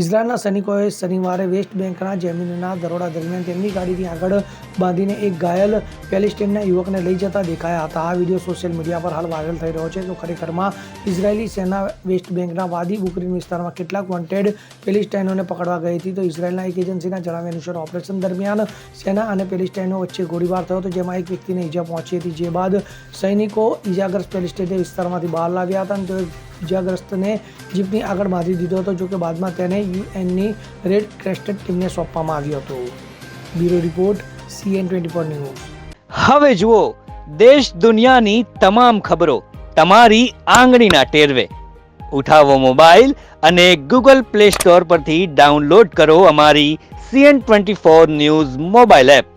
ઇઝરાયલના સૈનિકોએ શનિવારે વેસ્ટ બેંકના જેમિનના દરોડા દરમિયાન તેમની ગાડીથી આગળ બાંધીને એક ઘાયલ પેલેસ્ટીનના યુવકને લઈ જતા દેખાયા હતા. આ વીડિયો સોશિયલ મીડિયા પર હાલ વાયરલ થઈ રહ્યો છે. તો ખરેખરમાં ઇઝરાયેલી સેના વેસ્ટ બેંકના વાદી બુકરીન વિસ્તારમાં કેટલાક વોન્ટેડ પેલેસ્ટાઇનોને પકડવા ગઈ હતી. તો ઇઝરાયેલના એક એજન્સીના જણાવ્યા અનુસાર ઓપરેશન દરમિયાન સેના અને પેલેસ્ટાઇનો વચ્ચે ગોળીબાર થયો હતો, જેમાં એક વ્યક્તિને ઈજા પહોંચી હતી. જે બાદ સૈનિકો ઈજાગ્રસ્ત પેલેસ્ટાઇન વિસ્તારમાંથી બહાર લાવ્યા હતા અને તેઓ ઇજાગ્રસ્તને જીપની આગળ બાંધી દીધો હતો, જોકે બાદમાં તેને યુએનની રેડ ક્રેસ્ટેડ ટીમને સોંપવામાં આવ્યો હતો. Bureau report, CN twenty four news. હવે જુઓ, દેશ દુનિયાની તમામ ખબરો તમારી આંગળીના ટેરવે. ઉઠાવો મોબાઈલ અને ગૂગલ પ્લે સ્ટોર પરથી ડાઉનલોડ કરો અમારી CN twenty four news mobile app.